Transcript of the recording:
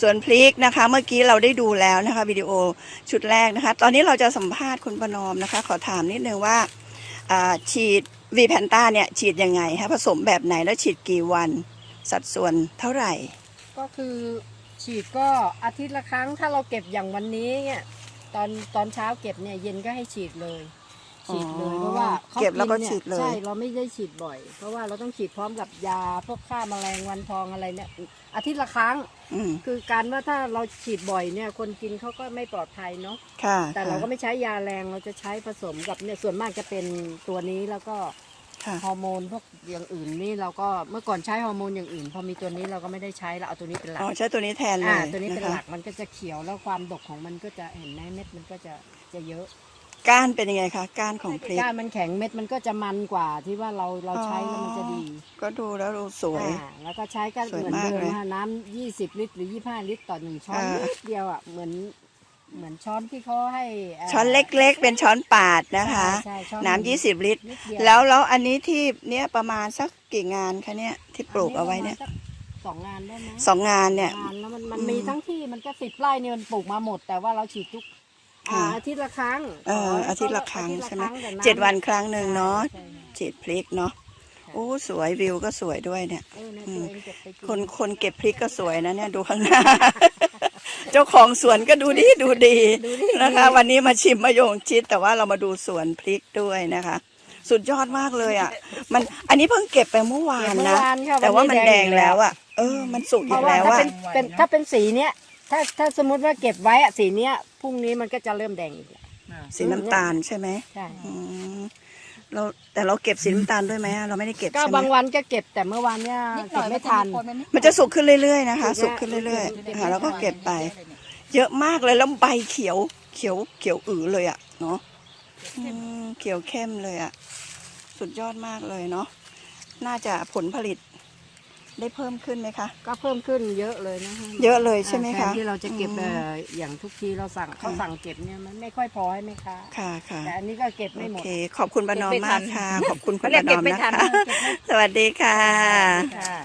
ส่วนพริกนะคะ เมื่อกี้เราได้ดูแล้วนะคะวิดีโอชุดแรกนะคะ ตอนนี้เราจะสัมภาษณ์คุณประนอมนะคะ ขอถามนิดนึงว่าอ่าฉีดวีแพนต้าเนี่ยฉีดยังไงคะผสมแบบไหนแล้วฉีดกี่วัน สัดส่วนเท่าไหร่ ก็คือฉีดก็อาทิตย์ละครั้งถ้าเราเก็บอย่างวันนี้เนี่ยตอนตอนเช้าเก็บเนี่ยเย็นก็ให้ฉีดเลย ฉีดเลยอ๋อเพราะว่าขาเก็บแล้วก็นี่ฉีดเลย ใช่เราไม่ได้ฉีดบ่อย เพราะว่าเราต้องฉีดพร้อมกับยาพวกฆ่าแมลงวันทองอะไรเนี่ยอาทิตย์ละครั้ง อืมคือการว่าถ้าเราฉีดบ่อยเนี่ย คนกินเขาก็ไม่ปลอดภัยเนาะ ค่ะแต่เราก็ค่ะไม่ใช้ยาแรงเราจะใช้ผสมกับเนี่ยส่วนมากจะเป็นตัวนี้แล้วก็ค่ะฮอร์โมนพวกอย่างอื่นนี่เราก็เมื่อก่อนใช้ฮอร์โมนอย่างอื่น พอมีตัวนี้เราก็ไม่ได้ใช้เราเอาตัวนี้เป็นหลักอ๋อใช้ตัวนี้แทนเลอ่ายตัวนี้เป็นนะคะหลักมันก็จะเขียวแล้วความดกของมันก็จะเห็นไหมเม็ดมันก็จะจะเยอะ ก้านเป็นยังไงคะก้านของพริกก้านมันแข็งเม็ดมันก็จะมันกว่าที่ว่าเราเราใช้แล้วมันจะดี ก็ดูแล้วดูสวยอ่าแล้วก็ใช้ก็สวยเหมือนมากเดิมเลยนะน้ำยี่สิบลิตรหรือยี่ห้าลิตรต่อหนึ่งช้อนอ่านิดเดียวอะเหมือนเหมือนช้อนที่เขาให้าช้อนเล็กๆ เป็นช้อนปาดนะคะใช่ใช่ช้อน้ำยี่สิบลิตรนิดเดียแล้วแล้วอันนี้ที่เนี้ยประมาณสักกี่งานคะเนี่ยที่ปลูกเอาไว้เนี่ยประมาณสักสองงานได้ไหมสองงานเนี่ยงานแล้วมันมันอืมมีทั้งที่มันก็สิบไร่เนี่ยมันปลูกมาหมด แต่ว่าเราฉีดทุก ค่ะอ่าอาทิตย์ละครั้งเออออาทิตย์ละครั้งอาทิตย์ใช่ไหมคงแต่ำเจ็ดวันครั้งหนึ่งเนาะใช่ใช่ฉีดพริกเนาะโอ้สวยวิวก็สวยด้วยเนี่ยเออเนี่ยอืตัวมเองเก็บไปกิคนคนเก็บพริกก็สวยนะเนี่ยดูข้างหน้า เจ้าของสวนก็ดูดีดูดีดูดินะคะ วันนี้มาชิมมะยงชิดแต่ว่าเรามาดูสวนพริกด้วยนะคะ สุดยอดมากเลยอะ มันอันนี้เพิ่งเก็บไปเมื่อวาเก็นบเมื่อนะวานค่ะแต่ว่ามันแดงอีกแล้วอะ เออ มันสุกเพอีราะกว่าแล้วถ้าอะเป็นเป็นถ้าเป็นสีเนี้ยถ้าถ้าสมมติว่าเก็บไว้อะสีเนี้ย พรุ่งนี้มันก็จะเริ่มแดงอีกแล้วสีน้ำตาลใช่ไหมใช่อืมเราแต่เราเก็บสีน้ำตาลด้วยไหมอะเราไม่ได้เก็บก็ใช่ไหมบางวันก็เก็บแต่เมื่อวานเนี้ยนิดหเก็น่อบยไม่ทัน มันจะสุกขึ้นเรื่อยๆนะคะ สุสุกกขึ้นเรื่อยเก็บๆไม่ค่ะแล้วก็ทันเก็บไป เยอะมากเลยแล้วใบเขียว เขียวเขียวอือเลยอะเนาะอืมเขียวเข้มเลยอะสุดยอดมากเลยเนาะน่าจะผลผลิต ได้เพิ่มขึ้นไหมคะ ก็เพิ่มขึ้นเยอะเลยนะคะเยอะเลยใช่ไหมแทคะนที่เราจะเก็บอืม เอ่ออย่างทุกทีเราสั่งเขาสั่งเก็บเนี่ยมันไม่ค่อยพอให้แม่ค้าค่ะค่ะแต่อันนี้ก็เก็บไม่โอหมด เค ขอบคุณประนอมเก็บไม่ทัมากนค่ะ ขอบคุณคุณเขาปเรียกระนเก็อบมไม่นะทันคะ สวัสดีค่ะ ค่ะ